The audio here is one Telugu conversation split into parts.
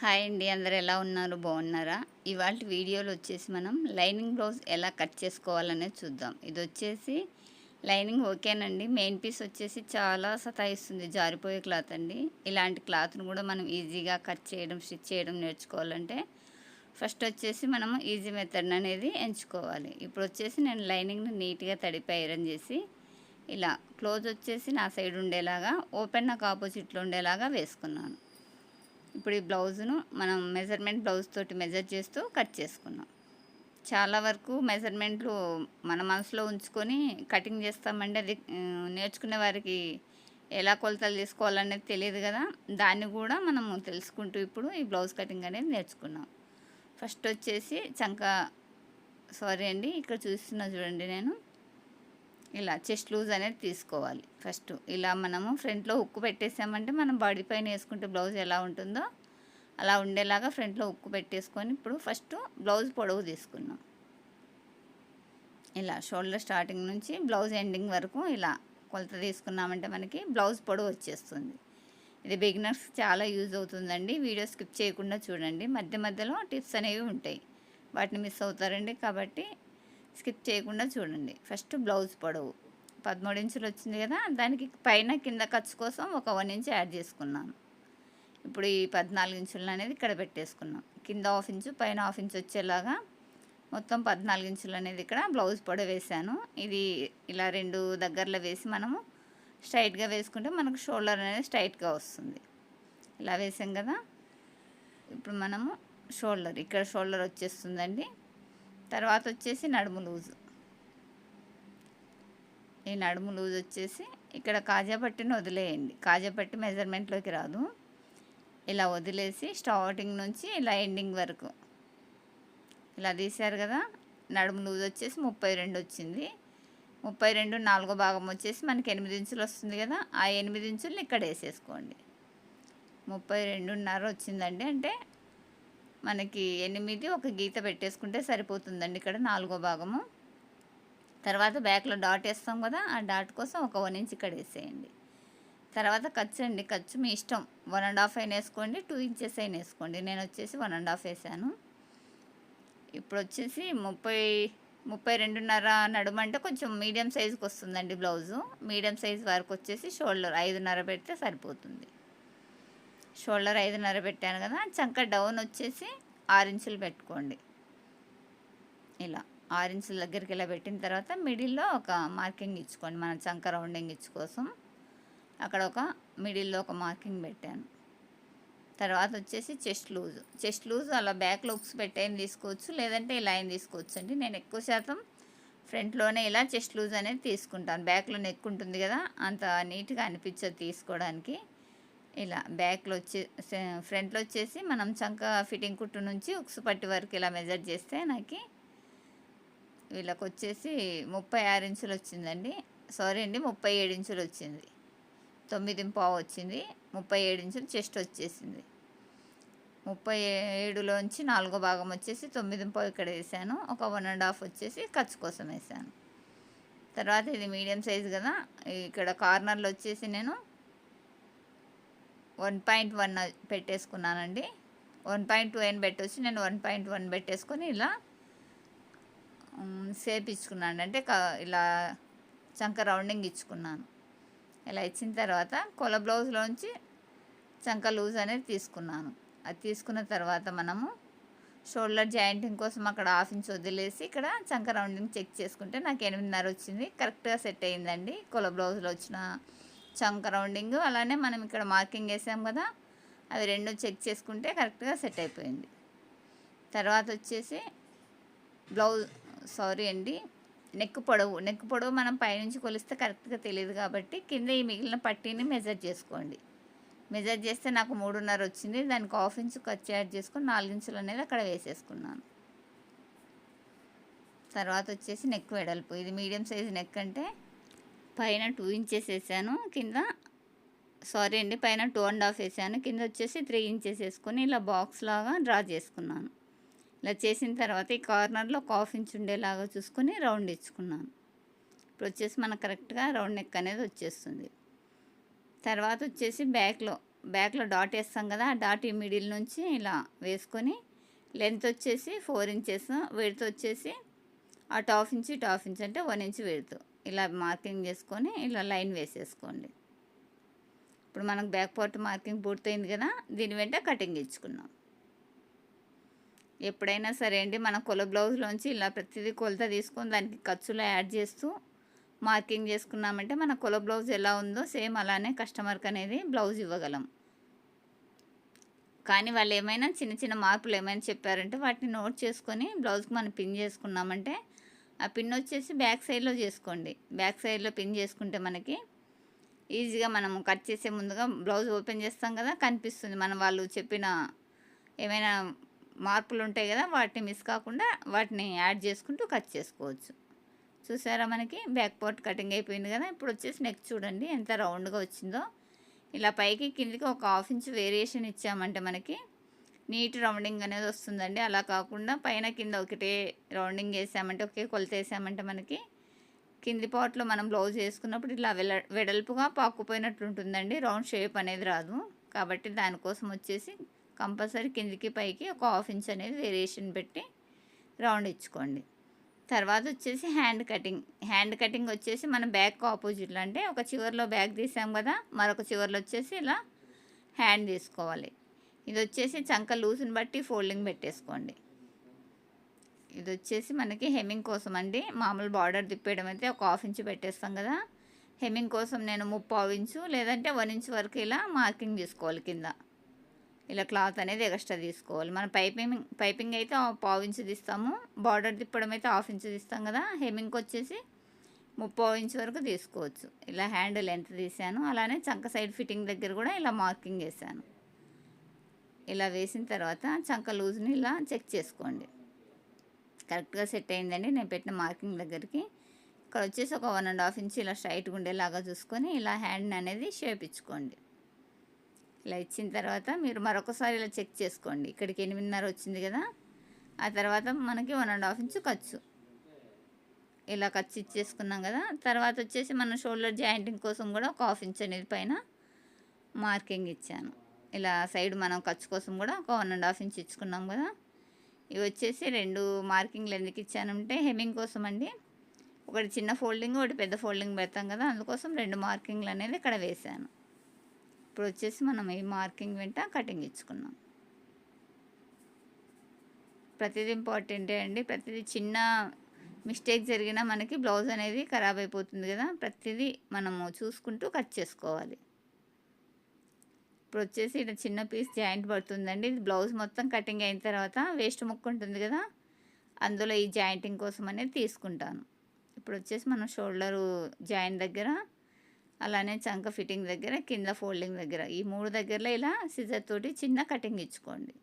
హాయ్ అండి అందరు ఎలా ఉన్నారు? బాగున్నారా? ఇవాళ వీడియోలో వచ్చేసి మనం లైనింగ్ బ్లౌజ్ ఎలా కట్ చేసుకోవాలనేది చూద్దాం. ఇది వచ్చేసి లైనింగ్ ఓకేనండి. మెయిన్ పీస్ వచ్చేసి చాలా సతాయిస్తుంది జారిపోయే క్లాత్ అండి. ఇలాంటి క్లాత్ను కూడా మనం ఈజీగా కట్ చేయడం స్టిచ్ చేయడం నేర్చుకోవాలంటే ఫస్ట్ వచ్చేసి మనం ఈజీ మెథడ్ అనేది ఎంచుకోవాలి. ఇప్పుడు వచ్చేసి నేను లైనింగ్ని నీట్గా తడిపి ఐరన్ చేసి ఇలా క్లోజ్ వచ్చేసి నా సైడ్ ఉండేలాగా ఓపెన్ నాకు ఆపోజిట్లో ఉండేలాగా వేసుకున్నాను. ఇప్పుడు ఈ బ్లౌజ్ను మనం మెజర్మెంట్ బ్లౌజ్ తోటి మెజర్ చేస్తూ కట్ చేసుకున్నాం చాలా వరకు మెజర్మెంట్లు మన మనసులో ఉంచుకొని కటింగ్ చేస్తామంటే అది నేర్చుకునే వారికి ఎలా కొలతలు తీసుకోవాలనేది తెలియదు కదా. దాన్ని కూడా మనము తెలుసుకుంటూ ఇప్పుడు ఈ బ్లౌజ్ కటింగ్ అనేది నేర్చుకున్నాం ఫస్ట్ వచ్చేసి చంక సారీ అండి ఇక్కడ చూస్తున్నా చూడండి నేను. ఇలా చెస్ట్ లూజ్ అనేది తీసుకోవాలి. ఫస్ట్ ఇలా మనము ఫ్రంట్లో ఉక్కు పెట్టేసామంటే మనం బాడీ పైన వేసుకుంటే బ్లౌజ్ ఎలా ఉంటుందో అలా ఉండేలాగా ఫ్రంట్లో ఉక్కు పెట్టేసుకొని ఇప్పుడు ఫస్ట్ బ్లౌజ్ పొడవు తీసుకున్నాం ఇలా షోల్డర్ స్టార్టింగ్ నుంచి బ్లౌజ్ ఎండింగ్ వరకు ఇలా కొలత తీసుకున్నామంటే మనకి బ్లౌజ్ పొడవు వచ్చేస్తుంది. ఇది బిగినర్స్ చాలా యూజ్ అవుతుందండి. వీడియో స్కిప్ చేయకుండా చూడండి. మధ్య మధ్యలో టిప్స్ అనేవి ఉంటాయి. వాటిని మిస్ అవుతారండి కాబట్టి స్కిప్ చేయకుండా చూడండి. ఫస్ట్ బ్లౌజ్ పొడవు. పదమూడు ఇంచులు వచ్చింది కదా దానికి పైన కింద ఖర్చు కోసం ఒక వన్ ఇంచ్ యాడ్ చేసుకున్నాను. ఇప్పుడు ఈ పద్నాలుగు ఇంచులు అనేది ఇక్కడ పెట్టేసుకున్నాం. కింద హాఫ్ ఇంచు పైన హాఫ్ ఇంచు వచ్చేలాగా మొత్తం పద్నాలుగు ఇంచులు అనేది ఇక్కడ బ్లౌజ్ పొడవు వేసాను ఇది ఇలా రెండు దగ్గరలో వేసి మనము స్ట్రైట్గా వేసుకుంటే మనకు షోల్డర్ అనేది స్ట్రైట్గా వస్తుంది. ఇలా వేసాం కదా. ఇప్పుడు మనము షోల్డర్ ఇక్కడ షోల్డర్ వచ్చేస్తుందండి. తర్వాత వచ్చేసి నడుము లూజు. ఈ నడుము లూజ్ వచ్చేసి ఇక్కడ కాజాపట్టిని వదిలేయండి. కాజాపట్టి మెజర్మెంట్లోకి రాదు. ఇలా వదిలేసి స్టార్టింగ్ నుంచి ఇలా ఎండింగ్ వరకు. ఇలా తీశారు కదా నడుము లూజ్ వచ్చేసి ముప్పై రెండు వచ్చింది ముప్పై రెండు నాలుగో భాగం వచ్చేసి మనకి ఎనిమిది ఇంచులు వస్తుంది కదా ఆ ఎనిమిది ఇంచులు ఇక్కడ వేసేసుకోండి ముప్పై రెండున్నర వచ్చిందండి అంటే మనకి ఎనిమిది ఒక గీత పెట్టేసుకుంటే సరిపోతుందండి ఇక్కడ నాలుగో భాగము. తర్వాత బ్యాక్లో డాట్ వేస్తాం కదా ఆ డాట్ కోసం ఒక వన్ ఇంచ్ ఇక్కడ వేసేయండి. తర్వాత ఖర్చు అండి ఖర్చు మీ ఇష్టం. వన్ అండ్ హాఫ్ అయినా వేసుకోండి టూ ఇంచెస్ అయినా వేసుకోండి. నేను వచ్చేసి వన్ అండ్ హాఫ్ వేసాను. ఇప్పుడు వచ్చేసి ముప్పై ముప్పై రెండున్నర నడుము అంటే కొంచెం మీడియం సైజుకి వస్తుందండి బ్లౌజు మీడియం సైజ్ వరకు వచ్చేసి షోల్డర్ ఐదున్నర పెడితే సరిపోతుంది. షోల్డర్ ఐదున్నర పెట్టాను కదా చంక డౌన్ వచ్చేసి ఆరు ఇంచులు పెట్టుకోండి. ఇలా ఆరు ఇంచుల దగ్గరికి ఇలా పెట్టిన తర్వాత మిడిల్లో ఒక మార్కింగ్ ఇచ్చుకోండి మన చంక రౌండింగ్ ఇచ్చు కోసం. అక్కడ ఒక మిడిల్లో ఒక మార్కింగ్ పెట్టాను. తర్వాత వచ్చేసి చెస్ట్ లూజ్. చెస్ట్ లూజ్ అలా బ్యాక్ లుక్స్ పెట్టేం తీసుకోవచ్చు లేదంటే ఈ లైన్ తీసుకోవచ్చు అండి. నేను ఎక్కువ శాతం ఫ్రంట్లోనే ఇలా చెస్ట్ లూజ్ అనేది తీసుకుంటాను. బ్యాక్లో నెక్ ఉంటుంది కదా అంత నీట్గా అనిపించదు తీసుకోవడానికి. ఇలా బ్యాక్లో వచ్చే ఫ్రంట్లో వచ్చేసి మనం చంక ఫిట్టింగ్ కుట్టు నుంచి ఉక్సు పట్టి వరకు ఇలా మెజర్ చేస్తే నాకు వీళ్ళకి వచ్చేసి ముప్పై ఆరు ఇంచులు వచ్చిందండి. సారీ అండి ముప్పై ఏడు ఇంచులు వచ్చింది. తొమ్మిది పావు వచ్చింది ముప్పై ఏడు ఇంచులు చెస్ట్ వచ్చేసింది. ముప్పై ఏడులోంచి నాలుగో భాగం వచ్చేసి తొమ్మిది పావు ఇక్కడ వేసాను ఒక వన్ అండ్ హాఫ్ వచ్చేసి ఖర్చు కోసం వేసాను. తర్వాత ఇది మీడియం సైజ్ కదా ఇక్కడ కార్నర్లో వచ్చేసి నేను వన్ పాయింట్ వన్ పెట్టేసుకున్నానండి. వన్ పాయింట్ టూ అని పెట్టొచ్చి నేను వన్ పాయింట్ వన్ పెట్టేసుకొని ఇలా షేప్ ఇచ్చుకున్నాను అంటే ఇలా చంక రౌండింగ్ ఇచ్చుకున్నాను. ఇలా ఇచ్చిన తర్వాత కొల బ్లౌజ్లోంచి చంక లూజ్ అనేది తీసుకున్నాను. అది తీసుకున్న తర్వాత మనము షోల్డర్ జాయింటింగ్ కోసం అక్కడ హాఫ్ ఇంచ్ వదిలేసి ఇక్కడ చంక రౌండింగ్ చెక్ చేసుకుంటే నాకు ఎనిమిదిన్నర వచ్చింది. కరెక్ట్గా సెట్ అయిందండి. కొల బ్లౌజ్లో వచ్చిన చంక రౌండింగ్ అలానే మనం ఇక్కడ మార్కింగ్ వేసాం కదా అవి రెండు చెక్ చేసుకుంటే కరెక్ట్గా సెట్ అయిపోయింది. తర్వాత వచ్చేసి బ్లౌజ్ సారీ అండి నెక్ పొడవు నెక్ పొడవు మనం పైనుంచి కొలిస్తే కరెక్ట్గా తెలియదు కాబట్టి కింద ఈ మిగిలిన పట్టీని మెజర్ చేసుకోండి. మెజర్ చేస్తే నాకు మూడున్నర వచ్చింది దానికి హాఫ్ ఇంచు ఖర్చు యాడ్ చేసుకొని నాలుగించులు అనేది అక్కడ వేసేసుకున్నాను. తర్వాత వచ్చేసి నెక్ వెడల్పు ఇది మీడియం సైజ్ నెక్ అంటే పైన టూ ఇంచెస్ వేసాను. కింద సారీ అండి పైన టూ అండ్ హాఫ్ వేసాను. కింద వచ్చేసి త్రీ ఇంచెస్ వేసుకొని ఇలా బాక్స్ లాగా డ్రా చేసుకున్నాను. ఇలా చేసిన తర్వాత ఈ కార్నర్లో ఒక హాఫ్ ఇంచ్ ఉండేలాగా చూసుకొని రౌండ్ ఇచ్చుకున్నాను. ఇప్పుడు వచ్చేసి మనకు కరెక్ట్గా రౌండ్ నెక్ అనేది వచ్చేస్తుంది. తర్వాత వచ్చేసి బ్యాక్లో బ్యాక్లో డాట్ వేస్తాం కదా ఆ డాట్ ఈ మిడిల్ నుంచి ఇలా వేసుకొని లెంత్ వచ్చేసి ఫోర్ ఇంచెస్ విడత్ వచ్చేసి అటు హాఫ్ ఇంచ్ ఇటు హాఫ్ ఇంచ్ అంటే వన్ ఇంచ్ విడత్. ఇలా మార్కింగ్ చేసుకొని ఇలా లైన్ వేసేసుకోండి. ఇప్పుడు మనకు బ్యాక్ పార్ట్ మార్కింగ్ పూర్తయింది కదా దీని వెంట కటింగ్ ఇచ్చుకున్నాం ఎప్పుడైనా సరే అండి మన కొల బ్లౌజ్లోంచి ఇలా ప్రతిదీ కొలత తీసుకొని దానికి ఖర్చులో యాడ్ చేస్తూ మార్కింగ్ చేసుకున్నామంటే మన కొల బ్లౌజ్ ఎలా ఉందో సేమ్ అలానే కస్టమర్కి అనేది బ్లౌజ్ ఇవ్వగలం. కానీ వాళ్ళు ఏమైనా చిన్న చిన్న మార్పులు ఏమైనా చెప్పారంటే వాటిని నోట్ చేసుకొని బ్లౌజ్కి మనం పిన్ చేసుకున్నామంటే ఆ పిన్ వచ్చేసి బ్యాక్ సైడ్లో చేసుకోండి. బ్యాక్ సైడ్లో పిన్ చేసుకుంటే మనకి ఈజీగా మనం కట్ చేసే ముందుగా బ్లౌజ్ ఓపెన్ చేస్తాం కదా కనిపిస్తుంది. మనం వాళ్ళు చెప్పిన ఏమైనా మార్పులు ఉంటాయి కదా వాటిని మిస్ కాకుండా వాటిని యాడ్ చేసుకుంటూ కట్ చేసుకోవచ్చు. చూసారా మనకి? బ్యాక్ పార్ట్ కటింగ్ అయిపోయింది కదా ఇప్పుడు వచ్చేసి నెక్ చూడండి ఎంత రౌండ్గా వచ్చిందో. ఇలా పైకి కిందికి ఒక హాఫ్ ఇంచ్ వేరియేషన్ ఇచ్చామంటే మనకి నీట్ రౌండింగ్ అనేది వస్తుందండి. అలా కాకుండా పైన కింద ఒకటే రౌండింగ్ వేసామంటే ఒకే కొలత వేసామంటే మనకి కింది పార్ట్లో మనం బ్లౌజ్ వేసుకున్నప్పుడు ఇలా వెల వెడల్పుగా పాకుపోయినట్టు ఉంటుందండి. రౌండ్ షేప్ అనేది రాదు. కాబట్టి దానికోసం వచ్చేసి కంపల్సరీ కిందికి పైకి ఒక హాఫ్ ఇంచ్ అనేది వేరియేషన్ పెట్టి రౌండ్ ఇచ్చుకోండి. తర్వాత వచ్చేసి హ్యాండ్ కటింగ్. హ్యాండ్ కటింగ్ వచ్చేసి మనం బ్యాక్ ఆపోజిట్లో అంటే ఒక చివరిలో బ్యాక్ తీసాం కదా మరొక చివరిలో వచ్చేసి ఇలా హ్యాండ్ తీసుకోవాలి. ఇది వచ్చేసి చంక లూజ్ని బట్టి ఫోల్డింగ్ పెట్టేసుకోండి. ఇది వచ్చేసి మనకి హెమ్మింగ్ కోసం అండి. మామూలు బార్డర్ తిప్పేయడం అయితే ఒక హాఫ్ ఇంచు పెట్టేస్తాం కదా. హెమ్మింగ్ కోసం నేను ముప్పావు ఇంచు లేదంటే వన్ ఇంచ్ వరకు ఇలా మార్కింగ్ తీసుకోవాలి కింద. ఇలా క్లాత్ అనేది ఎక్స్ట్రా తీసుకోవాలి. మన పైపింగ్ పైపింగ్ అయితే పావు ఇంచు తీస్తాము. బార్డర్ తిప్పడం అయితే హాఫ్ ఇంచు తీస్తాం కదా. హెమ్మింగ్కి వచ్చేసి ముప్పై ఇంచు వరకు తీసుకోవచ్చు. ఇలా హ్యాండ్ లెంత్ తీసాను అలానే చంక సైడ్ ఫిట్టింగ్ దగ్గర కూడా ఇలా మార్కింగ్ వేసాను ఇలా వేసిన తర్వాత చంక లూజ్ని ఇలా చెక్ చేసుకోండి. కరెక్ట్గా సెట్ అయిందండి. నేను పెట్టిన మార్కింగ్ దగ్గరికి ఇక్కడ వచ్చేసి ఒక వన్ అండ్ హాఫ్ ఇంచ్ ఇలా స్ట్రైట్గా ఉండేలాగా చూసుకొని ఇలా హ్యాండ్ అనేది షేప్ ఇచ్చుకోండి. ఇలా ఇచ్చిన తర్వాత మీరు మరొకసారి ఇలా చెక్ చేసుకోండి. ఇక్కడికి ఎనిమిదిన్నర వచ్చింది కదా ఆ తర్వాత మనకి వన్ అండ్ హాఫ్ ఇంచు ఖర్చు. ఇలా ఖర్చు ఇచ్చేసుకున్నాం కదా తర్వాత వచ్చేసి మన షోల్డర్ జాయింటింగ్ కోసం కూడా ఒక హాఫ్ ఇంచ్ అనేది పైన మార్కింగ్ ఇచ్చాను. ఇలా సైడ్ మనం ఖర్చు కోసం కూడా ఒక వన్ అండ్ హాఫ్ ఇంచ్ ఇచ్చుకున్నాం కదా. ఇవి వచ్చేసి రెండు మార్కింగ్లు ఎందుకు ఇచ్చానంటే హెమ్మింగ్ కోసం అండి. ఒకటి చిన్న ఫోల్డింగ్ ఒకటి పెద్ద ఫోల్డింగ్ పెడతాం కదా అందుకోసం రెండు మార్కింగ్లు అనేది ఇక్కడ వేసాను ఇప్పుడు వచ్చేసి మనం ఈ మార్కింగ్ వెంట కటింగ్ ఇచ్చుకున్నాం. ప్రతిదీ ఇంపార్టెంటే అండి. ప్రతిదీ చిన్న మిస్టేక్ జరిగినా మనకి బ్లౌజ్ అనేది ఖరాబ్ అయిపోతుంది కదా. ప్రతిదీ మనము చూసుకుంటూ కట్ చేసుకోవాలి. ఇప్పుడు వచ్చేసి ఇక్కడ చిన్న పీస్ జాయింట్ పడుతుందండి. ఇది బ్లౌజ్ మొత్తం కటింగ్ అయిన తర్వాత వేస్ట్ ముక్క ఉంటుంది కదా అందులో ఈ జాయింటింగ్ కోసం అనేది తీసుకుంటాను. ఇప్పుడు వచ్చేసి మనం షోల్డరు జాయింట్ దగ్గర అలానే చంక ఫిట్టింగ్ దగ్గర కింద ఫోల్డింగ్ దగ్గర ఈ మూడు దగ్గరలో ఇలా సిజర్ తోటి చిన్న కటింగ్ ఇచ్చుకోండి.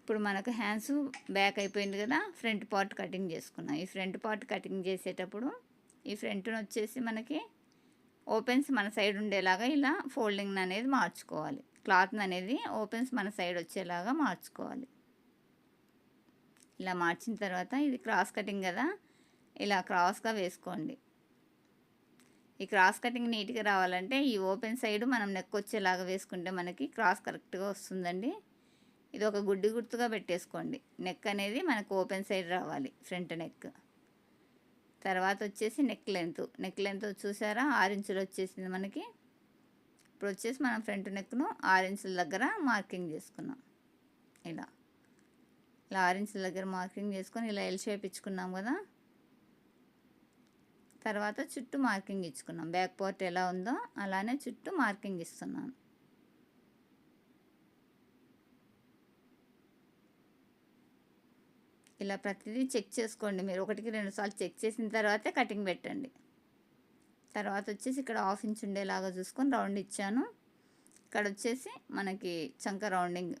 ఇప్పుడు మనకు హ్యాండ్స్ బ్యాక్ అయిపోయింది కదా ఫ్రంట్ పార్ట్ కటింగ్ చేసుకున్నాం. ఈ ఫ్రంట్ పార్ట్ కటింగ్ చేసేటప్పుడు ఈ ఫ్రంట్ను వచ్చేసి మనకి ఓపెన్స్ మన సైడ్ ఉండేలాగా ఇలా ఫోల్డింగ్ అనేది మార్చుకోవాలి. క్లాత్ అనేది ఓపెన్స్ మన సైడ్ వచ్చేలాగా మార్చుకోవాలి. ఇలా మార్చిన తర్వాత ఇది క్రాస్ కటింగ్ కదా ఇలా క్రాస్గా వేసుకోండి. ఈ క్రాస్ కటింగ్ నీట్గా రావాలంటే ఈ ఓపెన్ సైడ్ మనం నెక్ వచ్చేలాగా వేసుకుంటే మనకి క్రాస్ కరెక్ట్గా వస్తుందండి. ఇది ఒక గుడ్డి గుర్తుగా పెట్టేసుకోండి. నెక్ అనేది మనకు ఓపెన్ సైడ్ రావాలి ఫ్రంట్ నెక్. తర్వాత వచ్చేసి నెక్ లెంత్. నెక్ లెంత్ చూసారా? ఆరు ఇంచులు వచ్చేసింది మనకి. ఇప్పుడు వచ్చేసి మనం ఫ్రంట్ నెక్ను ఆరు ఇంచుల దగ్గర మార్కింగ్ చేసుకున్నాం. ఇలా. ఇలా ఆరు ఇంచుల దగ్గర మార్కింగ్ చేసుకొని ఇలా ఎల్ షేప్ ఇచ్చుకున్నాం కదా? తర్వాత చుట్టూ మార్కింగ్ ఇచ్చుకున్నాం. బ్యాక్ పార్ట్ ఎలా ఉందో అలానే చుట్టూ మార్కింగ్ ఇస్తున్నాను ఇలా ప్రతిదీ చెక్ చేసుకోండి మీరు. ఒకటికి రెండు సార్లు చెక్ చేసిన తర్వాతే కటింగ్ పెట్టండి. తర్వాత వచ్చేసి ఇక్కడ హాఫ్ ఇంచ్ ఉండేలాగా చూసుకొని రౌండ్ ఇచ్చాను. ఇక్కడ వచ్చేసి మనకి చంక రౌండింగ్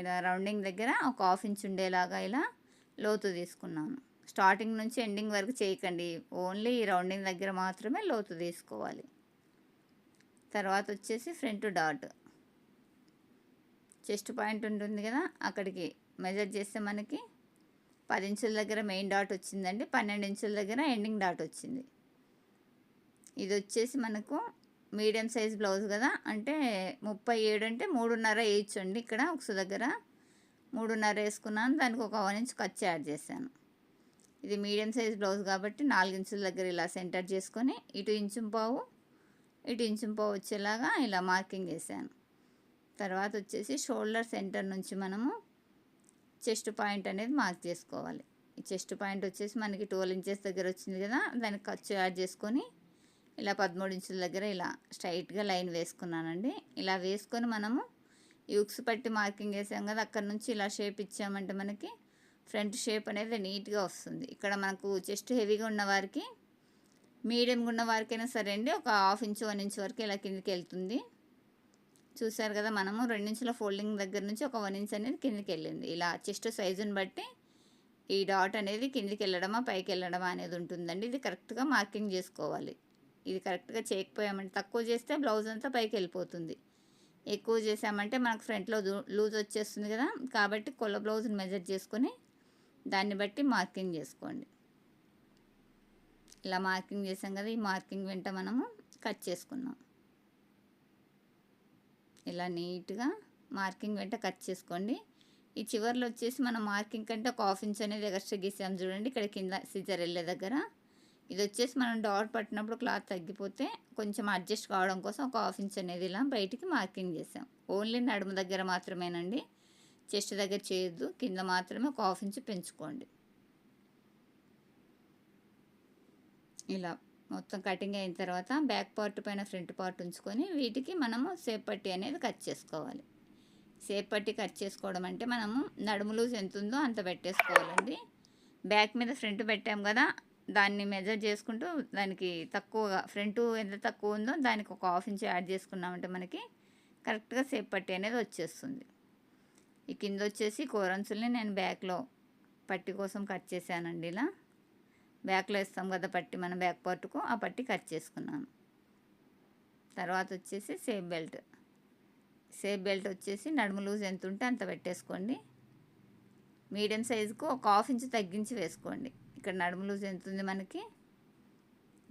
ఇలా రౌండింగ్ దగ్గర ఒక హాఫ్ ఇంచ్ ఉండేలాగా ఇలా లోతు తీసుకున్నాను. స్టార్టింగ్ నుంచి ఎండింగ్ వరకు చేయకండి. ఓన్లీ ఈ రౌండింగ్ దగ్గర మాత్రమే లోతు తీసుకోవాలి. తర్వాత వచ్చేసి ఫ్రంట్ డాట్. చెస్ట్ పాయింట్ ఉంటుంది కదా అక్కడికి మెజర్ చేస్తే మనకి పది ఇంచుల దగ్గర మెయిన్ డాట్ వచ్చిందండి పన్నెండు ఇంచుల దగ్గర ఎండింగ్ డాట్ వచ్చింది. ఇది వచ్చేసి మనకు మీడియం సైజ్ బ్లౌజ్ కదా అంటే ముప్పై ఏడు అంటే మూడున్నర వేయచ్చండి ఇక్కడ ఉక్సు దగ్గర మూడున్నర వేసుకున్నాను దానికి ఒక వన్ ఇంచ్ కట్ యాడ్ చేశాను. ఇది మీడియం సైజ్ బ్లౌజ్ కాబట్టి నాలుగు ఇంచుల దగ్గర ఇలా సెంటర్ చేసుకొని ఇటు ఇంచు పావు ఇటు ఇంచు పావు వచ్చేలాగా ఇలా మార్కింగ్ వేసాను తర్వాత వచ్చేసి షోల్డర్ సెంటర్ నుంచి మనము చెస్ట్ పాయింట్ అనేది మార్క్ చేసుకోవాలి ఈ చెస్ట్ పాయింట్ వచ్చేసి మనకి ట్వెల్వ్ ఇంచెస్ దగ్గర వచ్చింది కదా దానికి ఖర్చు యాడ్ చేసుకొని ఇలా పదమూడు ఇంచుల దగ్గర ఇలా స్ట్రైట్గా లైన్ వేసుకున్నానండి. ఇలా వేసుకొని మనము యూక్స్ పట్టి మార్కింగ్ వేసాం కదా అక్కడ నుంచి ఇలా షేప్ ఇచ్చామంటే మనకి ఫ్రంట్ షేప్ అనేది నీట్గా వస్తుంది. ఇక్కడ మనకు చెస్ట్ హెవీగా ఉన్న వారికి మీడియంగా ఉన్న వారికైనా సరే అండి ఒక హాఫ్ ఇంచ్ వన్ ఇంచ్ వరకు ఇలా కిందకి వెళ్తుంది. చూసారు కదా మనము రెండించుల ఫోల్డింగ్ దగ్గర నుంచి ఒక వన్ ఇంచ్ అనేది కిందకి వెళ్ళింది. ఇలా చెస్ట్ సైజుని బట్టి ఈ డాట్ అనేది కిందికి వెళ్ళడమా పైకి వెళ్ళడమా అనేది ఉంటుందండి. ఇది కరెక్ట్గా మార్కింగ్ చేసుకోవాలి. ఇది కరెక్ట్గా చేయకపోయామంటే తక్కువ చేస్తే బ్లౌజ్ అంతా పైకి వెళ్ళిపోతుంది. ఎక్కువ చేసామంటే మనకు ఫ్రంట్లో లూజ్ వచ్చేస్తుంది కదా. కాబట్టి కొల్ల బ్లౌజ్ని మెజర్ చేసుకొని దాన్ని బట్టి మార్కింగ్ చేసుకోండి. ఇలా మార్కింగ్ చేసాం కదా ఈ మార్కింగ్ వెంట మనము కట్ చేసుకున్నాం. ఇలా నీట్గా మార్కింగ్ వెంట కట్ చేసుకోండి. ఈ చివర్లో వచ్చేసి మనం మార్కింగ్ కంటే ఒక హాఫ్ ఇంచ్ అనేది ఎక్స్ట్రా గీసాం చూడండి. ఇక్కడ కింద సిజర్ వెళ్ళే దగ్గర. ఇది వచ్చేసి మనం డాట్ పట్టినప్పుడు క్లాత్ తగ్గిపోతే కొంచెం అడ్జస్ట్ కావడం కోసం ఒక హాఫ్ ఇంచ్ అనేది ఇలా బయటికి మార్కింగ్ చేసాం. ఓన్లీ నడుము దగ్గర మాత్రమేనండి. చెస్ట్ దగ్గర చేయొద్దు. కింద మాత్రమే ఒక హాఫ్ ఇంచ్ పెంచుకోండి. ఇలా మొత్తం కటింగ్ అయిన తర్వాత బ్యాక్ పార్ట్ పైన ఫ్రంట్ పార్ట్ ఉంచుకొని వీటికి మనము సేప్ పట్టి అనేది కట్ చేసుకోవాలి. సేప్ పట్టి కట్ చేసుకోవడం అంటే మనము నడుము లూజ్ ఎంత ఉందో అంత పెట్టేసుకోవాలండి. బ్యాక్ మీద ఫ్రంట్ పెట్టాం కదా దాన్ని మెజర్ చేసుకుంటూ దానికి తక్కువగా ఫ్రంట్ ఎంత తక్కువ ఉందో దానికి ఒక హాఫ్ ఇంచ్ యాడ్ చేసుకున్నామంటే మనకి కరెక్ట్గా సేప్ పట్టి అనేది వచ్చేస్తుంది. ఈ కింద వచ్చేసి కోరన్సుల్ని నేను బ్యాక్లో పట్టి కోసం కట్ చేశానండి ఇలా. బ్యాక్లో వేస్తాం కదా పట్టి మన బ్యాక్ పార్ట్కు ఆ పట్టి కట్ చేసుకున్నాను. తర్వాత వచ్చేసి సేఫ్ బెల్ట్. సేఫ్ బెల్ట్ వచ్చేసి నడుము లూజ్ ఎంత ఉంటే అంత పెట్టేసుకోండి. మీడియం సైజుకు ఒక హాఫ్ ఇంచ్ తగ్గించి వేసుకోండి. ఇక్కడ నడుము లూజ్ ఎంత ఉంది మనకి?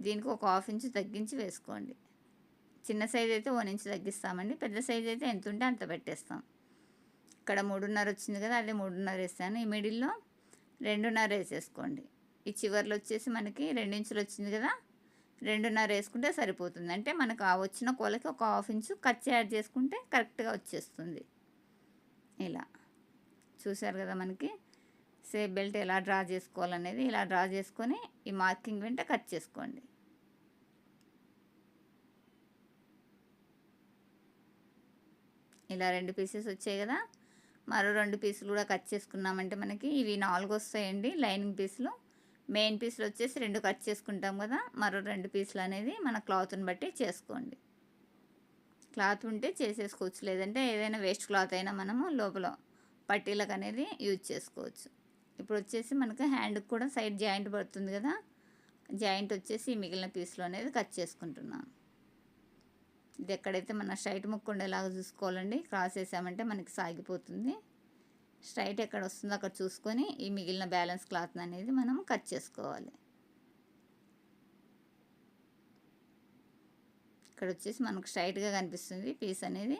దీనికి ఒక హాఫ్ ఇంచ్ తగ్గించి వేసుకోండి. చిన్న సైజ్ అయితే వన్ ఇంచ్ తగ్గిస్తామండి. పెద్ద సైజ్ అయితే ఎంత ఉంటే అంత పెట్టేస్తాం. ఇక్కడ మూడున్నర వచ్చింది కదా అదే మూడున్నర వేస్తాను ఈ మిడిల్లో రెండున్నర వేసేసుకోండి. ఈ చివర్లో వచ్చేసి మనకి రెండించులు వచ్చింది కదా? రెండున్నర వేసుకుంటే సరిపోతుంది. అంటే మనకు ఆ వచ్చిన కోలకి ఒక హాఫ్ ఇంచు కట్ యాడ్ చేసుకుంటే కరెక్ట్గా వచ్చేస్తుంది. ఇలా. చూశారు కదా మనకి? సేఫ్ బెల్ట్ ఎలా డ్రా చేసుకోవాలనేది ఇలా డ్రా చేసుకొని ఈ మార్కింగ్ వెంట కట్ చేసుకోండి. ఇలా రెండు పీసెస్ వచ్చాయి కదా? మరో రెండు పీసులు కూడా కట్ చేసుకున్నామంటే మనకి ఇవి నాలుగు వస్తాయండి లైనింగ్ పీసులు. మెయిన్ పీసులు వచ్చేసి రెండు కట్ చేసుకుంటాం కదా మరో రెండు పీసులు అనేది మన క్లాత్ని బట్టి చేసుకోండి. క్లాత్ ఉంటే చేసేసుకోవచ్చు లేదంటే ఏదైనా వేస్ట్ క్లాత్ అయినా మనము లోపల పట్టీలకు అనేది యూజ్ చేసుకోవచ్చు. ఇప్పుడు వచ్చేసి మనకు హ్యాండ్కి కూడా సైడ్ జాయింట్ పడుతుంది కదా జాయింట్ వచ్చేసి మిగిలిన పీస్లో అనేది కట్ చేసుకుంటున్నాను ఇది ఎక్కడైతే మన స్ట్రైట్ ముక్కు ఉండేలాగా చూసుకోవాలండి క్రాస్ వేసామంటే మనకి సాగిపోతుంది. స్ట్రైట్ ఎక్కడ వస్తుందో అక్కడ చూసుకొని ఈ మిగిలిన బ్యాలెన్స్ క్లాత్ అనేది మనం కట్ చేసుకోవాలి. ఇక్కడ వచ్చేసి మనకు స్ట్రైట్గా కనిపిస్తుంది. పీస్ అనేది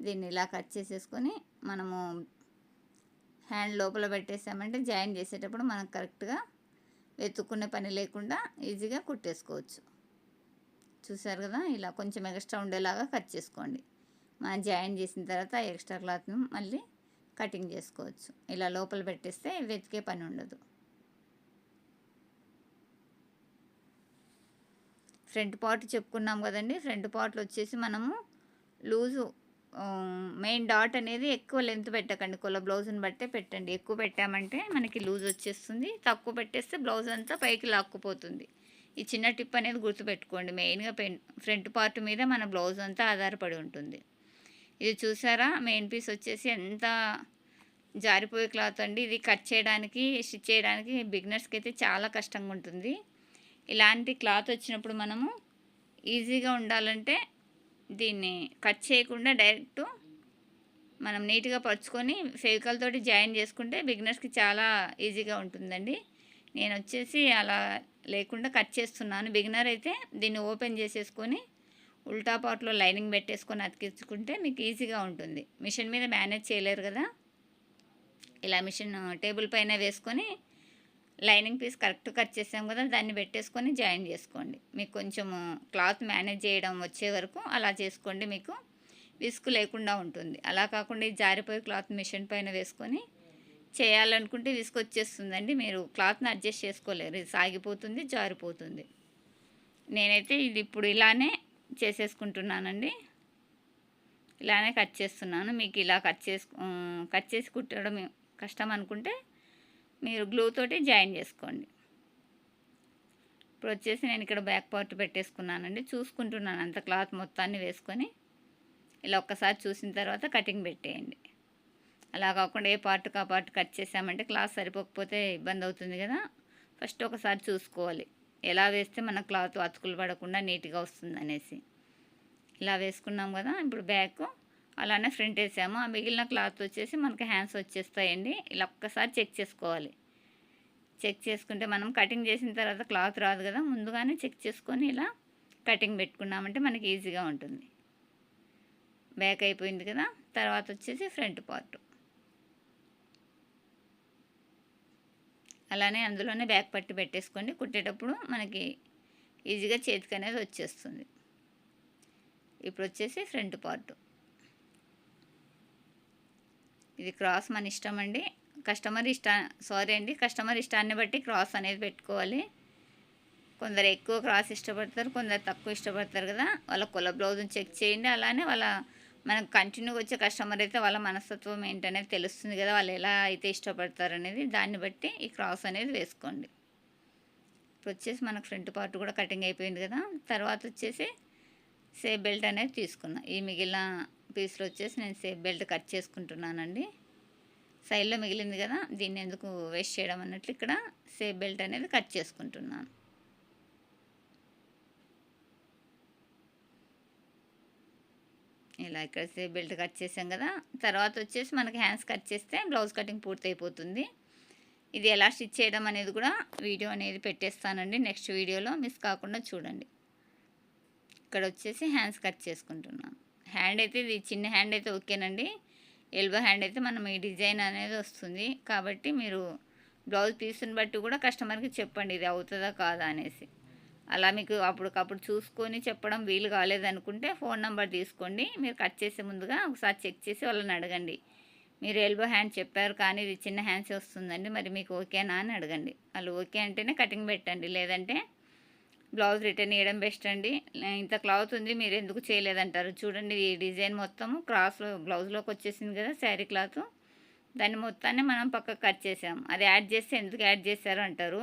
దీన్ని ఇలా కట్ చేసేసుకొని మనము హ్యాండ్ లోపల పెట్టేసామంటే జాయిన్ చేసేటప్పుడు మనకు కరెక్ట్గా వెతుక్కునే పని లేకుండా ఈజీగా కుట్టేసుకోవచ్చు. చూసారు కదా? ఇలా కొంచెం ఎక్స్ట్రా ఉండేలాగా కట్ చేసుకోండి. మనం జాయిన్ చేసిన తర్వాత ఎక్స్ట్రా క్లాత్ను మళ్ళీ కటింగ్ చేసుకోవచ్చు. ఇలా లోపల పెట్టేస్తే వెతికే పని ఉండదు. ఫ్రంట్ పార్ట్ చెప్పుకున్నాం కదండి. ఫ్రంట్ పార్ట్లు వచ్చేసి మనము లూజు మెయిన్ డాట్ అనేది ఎక్కువ లెంత్ పెట్టకండి. కొల బ్లౌజ్ని బట్టే పెట్టండి. ఎక్కువ పెట్టామంటే మనకి లూజ్ వచ్చేస్తుంది. తక్కువ పెట్టేస్తే బ్లౌజ్ అంతా పైకి లాక్కుపోతుంది. ఈ చిన్న టిప్ అనేది గుర్తుపెట్టుకోండి. మెయిన్గా పెన్ ఫ్రంట్ పార్ట్ మీద మన బ్లౌజ్ అంతా ఆధారపడి ఉంటుంది. ఇది చూసారా? మెయిన్ పీస్ వచ్చేసి ఎంత జారిపోయే క్లాత్ అండి. ఇది కట్ చేయడానికి స్టిచ్ చేయడానికి బిగినర్స్కి అయితే చాలా కష్టంగా ఉంటుంది. ఇలాంటి క్లాత్ వచ్చినప్పుడు మనము ఈజీగా ఉండాలంటే దీన్ని కట్ చేయకుండా డైరెక్ట్ మనం నీట్గా పరుచుకొని ఫెవికల్ తోటి జాయిన్ చేసుకుంటే బిగినర్స్కి చాలా ఈజీగా ఉంటుందండి. నేను వచ్చేసి అలా లేకుండా కట్ చేస్తున్నాను. బిగినర్ అయితే దీన్ని ఓపెన్ చేసేసుకొని ఉల్టా పార్ట్లో లైనింగ్ పెట్టేసుకొని అతికించుకుంటే మీకు ఈజీగా ఉంటుంది. మిషన్ మీద మేనేజ్ చేయలేరు కదా? ఇలా మిషన్ టేబుల్ పైన వేసుకొని లైనింగ్ పీస్ కరెక్ట్ కట్ చేసాం కదా దాన్ని పెట్టేసుకొని జాయిన్ చేసుకోండి. మీకు కొంచెం క్లాత్ మేనేజ్ చేయడం వచ్చే వరకు అలా చేసుకోండి మీకు. విసుగు లేకుండా ఉంటుంది. అలా కాకుండా ఈ జారిపోయి క్లాత్ మిషన్ పైన వేసుకొని చేయాలనుకుంటే విసుగు వచ్చేస్తుందండి. మీరు క్లాత్ని అడ్జస్ట్ చేసుకోలేరు. ఇది సాగిపోతుంది జారిపోతుంది. నేనైతే ఇది ఇప్పుడు ఇలానే చేసేసుకుంటున్నానండి. ఇలానే కట్ చేస్తున్నాను. మీకు ఇలా కట్ చేసు కట్ చేసి కుట్టడం కష్టం అనుకుంటే మీరు గ్లూ తోటి జాయిన్ చేసుకోండి. ఇప్పుడు వచ్చేసి నేను ఇక్కడ బ్యాక్ పార్ట్ పెట్టేసుకున్నానండి. చూసుకుంటున్నాను అంత క్లాత్ మొత్తాన్ని వేసుకొని. ఇలా ఒక్కసారి చూసిన తర్వాత కటింగ్ పెట్టేయండి. అలా కాకుండా ఏ పార్ట్ కా పార్ట్ కట్ చేసామంటే క్లాత్ సరిపోకపోతే ఇబ్బంది అవుతుంది కదా. ఫస్ట్ ఒకసారి చూసుకోవాలి. ఎలా వేస్తే మన క్లాత్ అతుకులు పడకుండా నీట్గా వస్తుంది అనేసి ఇలా వేసుకున్నాం కదా ఇప్పుడు బ్యాక్ అలానే ఫ్రంట్ వేసాము. ఆ మిగిలిన క్లాత్ వచ్చేసి మనకి హ్యాండ్స్ వచ్చేస్తాయండి. ఇలా ఒక్కసారి చెక్ చేసుకోవాలి. చెక్ చేసుకుంటే మనం కటింగ్ చేసిన తర్వాత క్లాత్ రాదు కదా ముందుగానే చెక్ చేసుకొని ఇలా కటింగ్ పెట్టుకున్నామంటే మనకి ఈజీగా ఉంటుంది. బ్యాక్ అయిపోయింది కదా తర్వాత వచ్చేసి ఫ్రంట్ పార్ట్. అలానే అందులోనే బ్యాక్ పట్టి పెట్టేసుకోండి కుట్టేటప్పుడు మనకి ఈజీగా చేతికి అనేది వచ్చేస్తుంది. ఇప్పుడు వచ్చేసి ఫ్రంట్ పార్ట్ ఇది క్రాస్ మన ఇష్టం అండి. కస్టమర్ ఇష్ట సారీ అండి కస్టమర్ ఇష్టాన్ని బట్టి క్రాస్ అనేది పెట్టుకోవాలి. కొందరు ఎక్కువ క్రాస్ ఇష్టపడతారు కొందరు తక్కువ ఇష్టపడతారు కదా వాళ్ళ కుల బ్లౌజ్ని చెక్ చేయండి. అలానే వాళ్ళ మనకు కంటిన్యూగా వచ్చే కస్టమర్ అయితే వాళ్ళ మనస్తత్వం ఏంటనేది తెలుస్తుంది కదా వాళ్ళు ఎలా అయితే ఇష్టపడతారు అనేది దాన్ని బట్టి ఈ క్రాస్ అనేది వేసుకోండి. ఇప్పుడు వచ్చేసి మనకు ఫ్రంట్ పార్ట్ కూడా కటింగ్ అయిపోయింది కదా తర్వాత వచ్చేసి సేఫ్ బెల్ట్ అనేది తీసుకున్నా ఈ మిగిలిన పీస్లో వచ్చేసి నేను సేఫ్ బెల్ట్ కట్ చేసుకుంటున్నానండి. సైడ్లో మిగిలింది కదా దీన్ని ఎందుకు వేస్ట్ చేయడం అన్నట్లు ఇక్కడ సేఫ్ బెల్ట్ అనేది కట్ చేసుకుంటున్నాను. ఇలా ఇక్కడ బెల్ట్ కట్ చేసాం కదా. తర్వాత వచ్చేసి మనకి హ్యాండ్స్ కట్ చేస్తే బ్లౌజ్ కటింగ్ పూర్తయిపోతుంది. ఇది ఎలా స్టిచ్ చేయడం అనేది కూడా వీడియో అనేది పెట్టేస్తానండి. నెక్స్ట్ వీడియోలో మిస్ కాకుండా చూడండి. ఇక్కడ వచ్చేసి హ్యాండ్స్ కట్ చేసుకుంటున్నాం. హ్యాండ్ అయితే ఇది చిన్న హ్యాండ్ అయితే ఓకేనండి. ఎల్బో హ్యాండ్ అయితే మనం ఈ డిజైన్ అనేది వస్తుంది. కాబట్టి మీరు బ్లౌజ్ పీస్ని బట్టి కూడా కస్టమర్కి చెప్పండి ఇది అవుతుందా కాదా అనేసి. అలా మీకు అప్పటికప్పుడు చూసుకొని చెప్పడం వీలు కాలేదనుకుంటే ఫోన్ నెంబర్ తీసుకోండి. మీరు కట్ చేసే ముందుగా ఒకసారి చెక్ చేసి వాళ్ళని అడగండి. మీరు ఎల్బో హ్యాండ్ చెప్పారు కానీ ఇది చిన్న హ్యాండ్స్ వస్తుందండి. మరి మీకు ఓకేనా అని అడగండి. వాళ్ళు ఓకే అంటేనే కటింగ్ పెట్టండి. లేదంటే బ్లౌజ్ రిటర్న్ ఇవ్వడం బెస్ట్ అండి. ఇంత క్లాత్ ఉంది మీరు ఎందుకు చేయలేదంటారు? చూడండి ఈ డిజైన్ మొత్తం క్రాస్లో బ్లౌజ్లోకి వచ్చేసింది కదా శారీ క్లాత్. దాన్ని మొత్తాన్ని మనం పక్కకు కట్ చేసాం. అది యాడ్ చేస్తే ఎందుకు యాడ్ చేశారు అంటారు?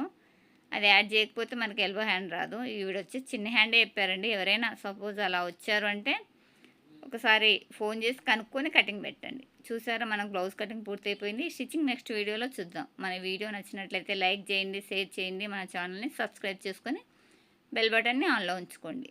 అది యాడ్ చేయకపోతే మనకి ఎల్బో హ్యాండ్ రాదు. ఈవిడ వచ్చి చిన్న హ్యాండే చెప్పారండి. ఎవరైనా సపోజ్ అలా వచ్చారు అంటే ఒకసారి ఫోన్ చేసి కనుక్కొని కటింగ్ పెట్టండి. చూసారా మనకు బ్లౌజ్ కటింగ్ పూర్తయిపోయింది. స్టిచ్చింగ్ నెక్స్ట్ వీడియోలో చూద్దాం. మన వీడియో నచ్చినట్లయితే లైక్ చేయండి షేర్ చేయండి మన ఛానల్ని సబ్స్క్రైబ్ చేసుకొని బెల్ బటన్ని ఆన్లో ఉంచుకోండి.